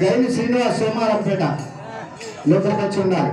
వేణు శ్రీనివాస్ సోమారంపేట లోపలికి వచ్చి ఉండాలి.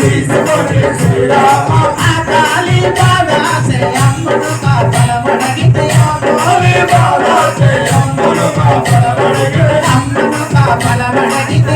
తీసుకొని శ్రీరామ అకాలి బాగా అమ్మను కాపలమడగితే అమ్మను